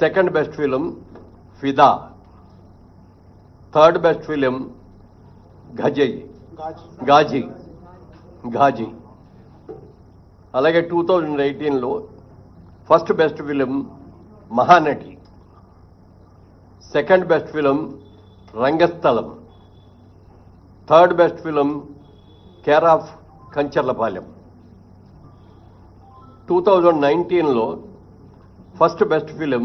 Second best film Fidaa. Third best film గజయ్ Ghazi. Ghazi. అలాగే two thousand ఎయిటీన్లో first best film Mahanati. Second best film Rangasthalam. Third best film Care of Kancharapalem. Two thousand నైన్టీన్లో first best film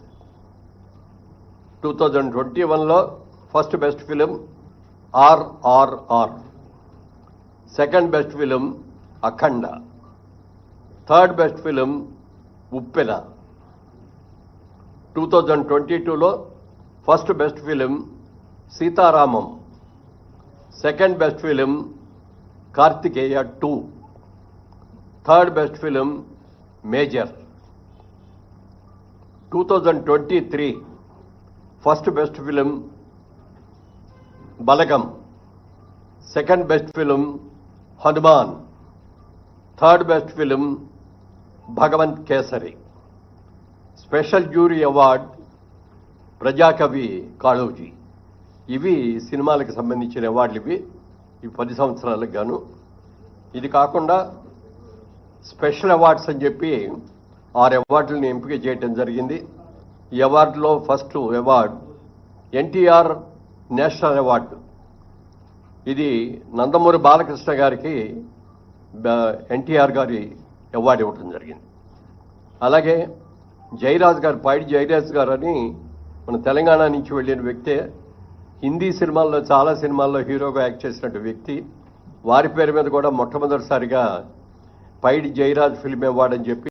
Two thousand twenty వన్లో first best film RRR second best film Akhanda third best film Uppena two thousand twenty టూలో first best film Sitaramam second best film Karthikeya two third best film Major two thousand twenty three first best film Balagam. Second best film Hanuman. Third best film Bhagavanth Kesari. Special jury award Prajakavi Kaloji. ఇవి సినిమాలకు సంబంధించిన అవార్డులు ఇవి. ఈ పది సంవత్సరాలకు గాను. ఇది కాకుండా స్పెషల్ అవార్డ్స్ అని చెప్పి ఆరు అవార్డులను ఎంపిక చేయడం జరిగింది. ఈ అవార్డులో first award NTR national award. ఇది నందమూరి బాలకృష్ణ గారికి ఎన్టీఆర్ గారి అవార్డు ఇవ్వడం జరిగింది. అలాగే జయరాజ్ గారు పైడి జయరాజ్ గారు అని మన తెలంగాణ నుంచి వెళ్ళిన వ్యక్తే హిందీ సినిమాల్లో చాలా సినిమాల్లో హీరోగా యాక్ట్ చేసినట్టు వ్యక్తి. వారి పేరు మీద కూడా మొట్టమొదటిసారిగా పైడి జయరాజ్ ఫిల్మ్ అవార్డు అని చెప్పి